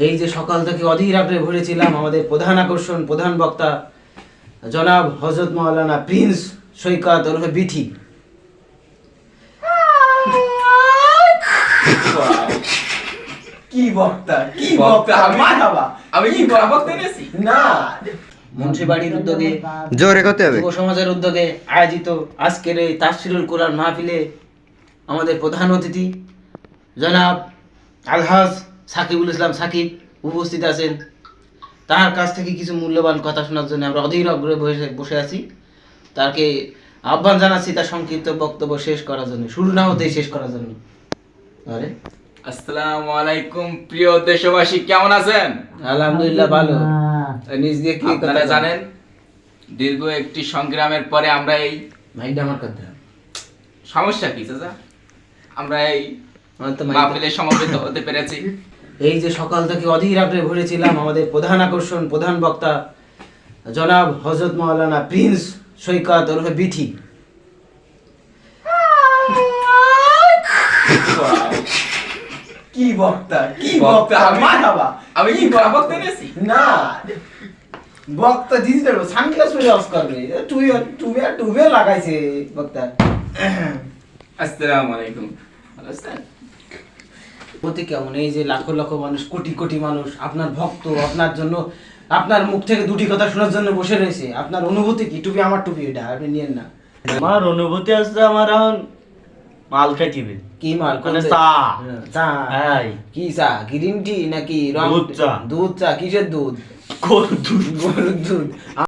এই যে সকাল থেকে অধীর আগ্রহে ভরেছিলাম আমাদের প্রধান আকর্ষণ প্রধান বক্তা জনাব হজরত মাওলানা প্রিন্স সৈকত ওরফে বিথি কি বক্তা কি বক্তা, মারহাবা। আমি কি বক্তা এনেছি? না মুন্সিবাড়ির উদ্যোগে জোরে করতে হবে সমাজের উদ্যোগে আয়োজিত আজকের এই তাফসিরুল কোরআন মাহফিলে আমাদের প্রধান অতিথি জনাব আলহাজ সাকিবুল ইসলাম সাকিব উপস্থিত আছেন। তার কাছ থেকে কিছু মূল্যবান কথা শোনার জন্য আমরা অধীর আগ্রহে বসে আছি। তাকে আহ্বান জানাচ্ছি তার সংক্ষিপ্ত বক্তব্য শেষ করার জন্য শুরু না হতেই শেষ করার জন্য। আরে। আসসালামু আলাইকুম প্রিয় দেশবাসী কেমন আছেন? আলহামদুলিল্লাহ ভালো। নিজ দিয়ে কি আপনারা জানেন? দীর্ঘ একটি সংগ্রামের পরে আমরা এই মাইকটা আমার কথা সমস্যা কি চাচা? আমরা এই মাহফিলে সমবেত হতে পেরেছি। এই যে সকাল থেকে অধীর আগ্রহে ভরেছিলাম আমাদের প্রধান আকর্ষণ প্রধান বক্তা জনাব হজরত মাওলানা প্রিন্স সৈকত ওরফে বিথি। কি বক্তা কি বক্তা, আমি- আমি কি বড় বক্তা? এনেছি? না। বক্তা ডিজিটাল সানগ্লাস পরে অফ করবে। টুবে লাগাইছে বক্তা। আসসালামু আলাইকুম। ভালো আছেন? অনুভূতি কেমন? এই যে লাখো লাখো মানুষ কোটি কোটি মানুষ আপনার ভক্ত আপনার জন্য আপনার মুখ থেকে দুটি কথা শোনার জন্য বসে রয়েছে। আপনার অনুভূতি কি? টুপি আমার টুপি এটা আপনি নিয়েন না। আমার অনুভূতি আছে আমার এখন মাল খাইছিবে কি মাল? মানে চা। চা? হ্যাঁ কি চা? গ্রিন টি নাকি দুধ চা। দুধ চা? কিসের দুধ? গরুর দুধ। গরুর দুধ।